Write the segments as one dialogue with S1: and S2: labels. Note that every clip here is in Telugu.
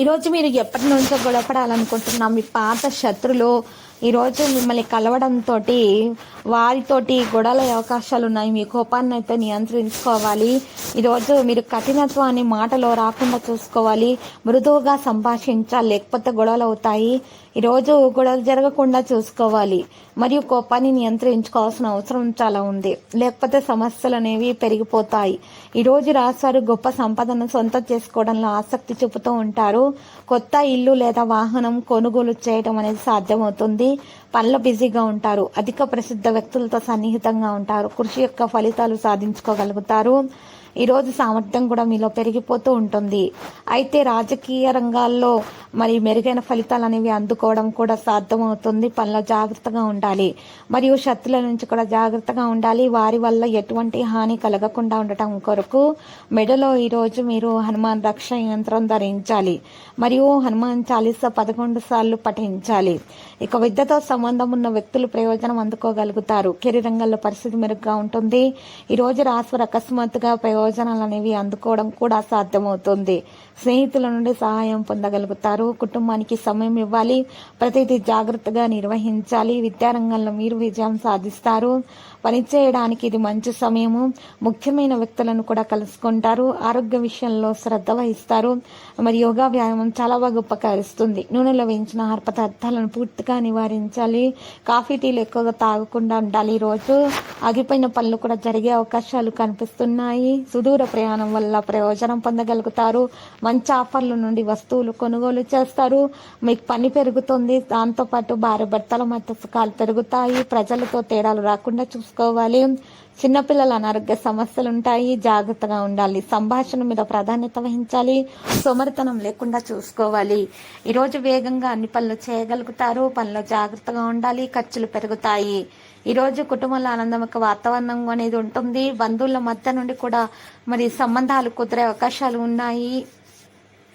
S1: ఈరోజు మీరు ఎప్పటి నుంచో గొడవపడాలనుకుంటున్నాం. మీ పాత శత్రులు ఈరోజు మిమ్మల్ని కలవడంతో వారితోటి గొడవల అవకాశాలు ఉన్నాయి. మీ కోపాన్ని అయితే నియంత్రించుకోవాలి. ఈరోజు మీరు కఠినత్వాన్ని మాటలో రాకుండా చూసుకోవాలి. మృదువుగా సంభాషించాలి. లేకపోతే గొడవలు అవుతాయి. ఈరోజు గొడవలు జరగకుండా చూసుకోవాలి. మరియు కోపాన్ని నియంత్రించుకోవాల్సిన అవసరం చాలా ఉంది. లేకపోతే సమస్యలు అనేవి పెరిగిపోతాయి. ఈరోజు రాశారు గొప్ప సంపదను సొంతం చేసుకోవడంలో ఆసక్తి చూపుతూ ఉంటారు. కొత్త ఇల్లు లేదా వాహనం కొనుగోలు చేయడం అనేది సాధ్యమవుతుంది. పనులు బిజీగా ఉంటారు. అధిక ప్రసిద్ధ వ్యక్తులతో సన్నిహితంగా ఉంటారు. కృషి యొక్క ఫలితాలు సాధించుకోగలుగుతారు. ఈరోజు సామర్థ్యం కూడా మీలో పెరిగిపోతూ ఉంటుంది. అయితే రాజకీయ రంగాల్లో మరి మెరుగైన ఫలితాలు అనేవి అందుకోవడం కూడా సాధ్యమవుతుంది. పనిలో జాగ్రత్తగా ఉండాలి. మరియు శత్రుల నుంచి కూడా జాగ్రత్తగా ఉండాలి. వారి వల్ల ఎటువంటి హాని కలగకుండా ఉండటం కొరకు మెడలో ఈరోజు మీరు హనుమాన్ రక్ష యంత్రం ధరించాలి. మరియు హనుమాన్ చాలీస పదకొండు సార్లు పఠించాలి. ఇక విద్యతో సంబంధం ఉన్న వ్యక్తులు ప్రయోజనం అందుకోగలుగుతారు. కెరీర్ రంగంలో పరిస్థితి మెరుగ్గా ఉంటుంది. ఈ రోజు అకస్మాత్తుగా అకస్మాత్తుగా ప్రయోజనాలు అనేవి అందుకోవడం కూడా సాధ్యమవుతుంది. స్నేహితుల నుండి సహాయం పొందగలుగుతారు. కుటుంబానికి సమయం ఇవ్వాలి. ప్రతిదీ జాగ్రత్తగా నిర్వహించాలి. విద్యారంగంలో మీరు విజయం సాధిస్తారు. పనిచేయడానికి ఇది మంచి సమయము. ముఖ్యమైన వ్యక్తులను కూడా కలుసుకుంటారు. ఆరోగ్య విషయంలో శ్రద్ధ వహిస్తారు. మరి యోగా వ్యాయామం చాలా బాగా ఉపకరిస్తుంది. నూనెలో వేయించిన ఆహార పదార్థాలను పూర్తిగా నివారించాలి. కాఫీ టీలు ఎక్కువగా తాగకుండా ఉండాలి. ఈ రోజు ఆగిపోయిన పనులు కూడా జరిగే అవకాశాలు కనిపిస్తున్నాయి. సుదూర ప్రయాణం వల్ల ప్రయోజనం పొందగలుగుతారు. మంచి ఆఫర్ల నుండి వస్తువులు కొనుగోలు చేస్తారు. మీకు పని పెరుగుతుంది. దాంతోపాటు భార్య భర్తల మధ్య సుఖాలు పెరుగుతాయి. ప్రజలతో తేడాలు రాకుండా చూసుకోవాలి. చిన్నపిల్లల అనారోగ్య సమస్యలు ఉంటాయి జాగ్రత్తగా ఉండాలి. సంభాషణ మీద ప్రాధాన్యత వహించాలి. సోమరితనం లేకుండా చూసుకోవాలి. ఈరోజు వేగంగా అన్ని పనులు చేయగలుగుతారు. పనులు జాగ్రత్తగా ఉండాలి. ఖర్చులు పెరుగుతాయి. ఈరోజు కుటుంబంలో ఆనందం యొక్క వాతావరణం అనేది ఉంటుంది. బంధువుల మధ్య నుండి కూడా మరి సంబంధాలు కుదిరే అవకాశాలు ఉన్నాయి.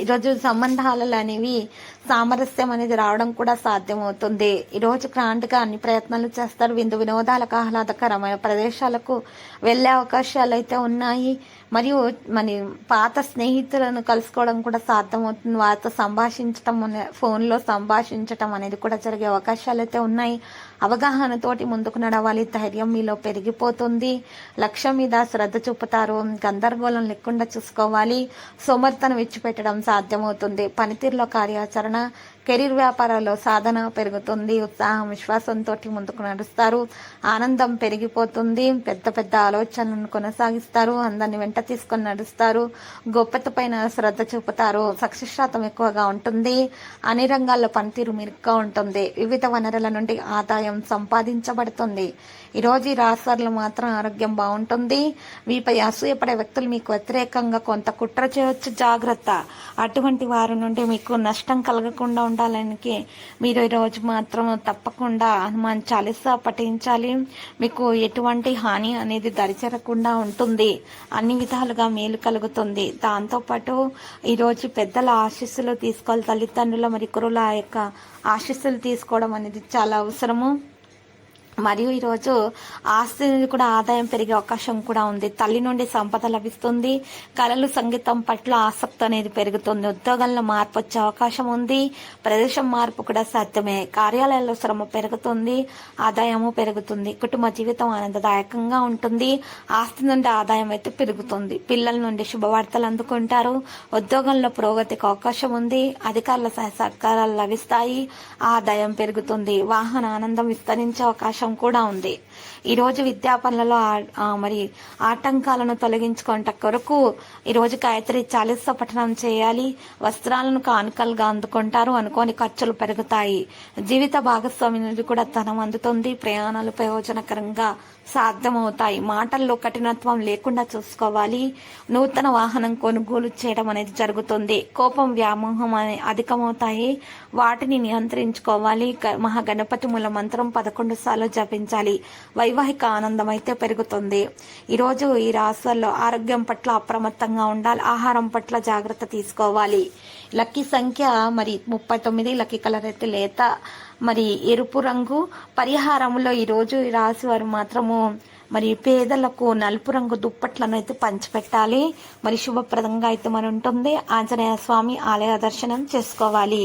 S1: ఈరోజు సంబంధాలు అనేవి సామరస్యం అనేది రావడం కూడా సాధ్యమవుతుంది. ఈరోజు క్రాంతిగా అన్ని ప్రయత్నాలు చేస్తారు. విందు వినోదాలకు ఆహ్లాదకరమైన ప్రదేశాలకు వెళ్ళే అవకాశాలు అయితే ఉన్నాయి. మరియు మన పాత స్నేహితులను కలుసుకోవడం కూడా సాధ్యమవుతుంది. వారితో సంభాషించటం ఫోన్లో సంభాషించటం అనేది కూడా జరిగే అవకాశాలు అయితే ఉన్నాయి. అవగాహనతోటి ముందుకు నడవాలి. ధైర్యం మీలో పెరిగిపోతుంది. లక్ష్యం మీద శ్రద్ధ చూపుతారు. గందరగోళం లేకుండా చూసుకోవాలి. సోమర్థనం విచ్చిపెట్టడం సాధ్యమవుతుంది. పనితీరులో కార్యాచరణ కెరీర్ వ్యాపారాల్లో సాధన పెరుగుతుంది ఉత్సాహం విశ్వాసంతో ముందుకు నడుస్తారు ఆనందం పెరిగిపోతుంది పెద్ద పెద్ద ఆలోచనలను కొనసాగిస్తారు అందరిని వెంట తీసుకొని నడుస్తారు గొప్పత పైన శ్రద్ధ చూపుతారు సక్సెస్ శాతం ఎక్కువగా ఉంటుంది అన్ని రంగాల్లో పనితీరు మెరుగ్గా ఉంటుంది వివిధ వనరుల నుండి ఆదాయం సంపాదించబడుతుంది. ఈరోజు ఈ రాశులు మాత్రం ఆరోగ్యం బాగుంటుంది. వీపై అసూయపడే వ్యక్తులు మీకు వ్యతిరేకంగా కొంత కుట్ర చేయవచ్చు జాగ్రత్త. అటువంటి వారి నుండి మీకు నష్టం కలగకుండా ఉండాలని మీరు ఈరోజు మాత్రం తప్పకుండా హనుమాన్ చాలీసా పఠించాలి. మీకు ఎటువంటి హాని అనేది దరిచేరకుండా ఉంటుంది. అన్ని విధాలుగా మేలు కలుగుతుంది. దాంతోపాటు ఈరోజు పెద్దల ఆశీస్సులు తీసుకోవాలి. తల్లిదండ్రుల మరి కురుల యొక్క ఆశీస్సులు తీసుకోవడం అనేది చాలా అవసరము. మరియు ఈరోజు ఆస్తి నుండి కూడా ఆదాయం పెరిగే అవకాశం కూడా ఉంది. తల్లి నుండి సంపద లభిస్తుంది. కళలు సంగీతం పట్ల ఆసక్తి అనేది పెరుగుతుంది. ఉద్యోగంలో మార్పు వచ్చే అవకాశం ఉంది. ప్రదేశం మార్పు కూడా సాధ్యమే. కార్యాలయాల్లో శ్రమ పెరుగుతుంది. ఆదాయము పెరుగుతుంది. కుటుంబ జీవితం ఆనందదాయకంగా ఉంటుంది. ఆస్తి నుండి ఆదాయం అయితే పెరుగుతుంది. పిల్లల నుండి శుభవార్తలు అందుకుంటారు. ఉద్యోగంలో పురోగతికి అవకాశం ఉంది. అధికారుల సహ సహకారాలు లభిస్తాయి. ఆదాయం పెరుగుతుంది. వాహన ఆనందం విస్తరించే అవకాశం యోగం కూడా ఉంది. ఈరోజు విద్యా పనులలో మరి ఆటంకాలను తొలగించుకుంట కొరకు ఈ రోజు గాయత్రి చాలీస పఠనం చేయాలి వస్త్రాలను కానుకలుగా అందుకుంటారు అనుకోని ఖర్చులు పెరుగుతాయి. జీవిత భాగస్వామి నుండి కూడా ధనం అందుతుంది ప్రయాణాలు ప్రయోజనకరంగా సాధ్యమవుతాయి. మాటల్లో కఠినత్వం లేకుండా చూసుకోవాలి. నూతన వాహనం కొనుగోలు చేయడం అనేది జరుగుతుంది. కోపం వ్యామోహం అనే అధికమవుతాయి. వాటిని నియంత్రించుకోవాలి. మహాగణపతి మూల మంత్రం పదకొండు సార్లు జపించాలి. వైవాహిక ఆనందం అయితే పెరుగుతుంది. ఈరోజు ఈ రాశుల్లో ఆరోగ్యం పట్ల అప్రమత్తంగా ఉండాలి. ఆహారం పట్ల జాగ్రత్త తీసుకోవాలి. లక్కీ సంఖ్య మరి ముప్పై తొమ్మిది లక్కీ కలర్ అయితే లేత. మరి ఎరుపు రంగు. పరిహారంలో ఈరోజు ఈ రాశి వారు మాత్రము మరి పేదలకు నలుపు రంగు దుప్పట్లను అయితే పంచిపెట్టాలి. మరి శుభప్రదంగా అయితే మన ఉంటుంది. ఆంజనేయ స్వామి ఆలయ దర్శనం చేసుకోవాలి.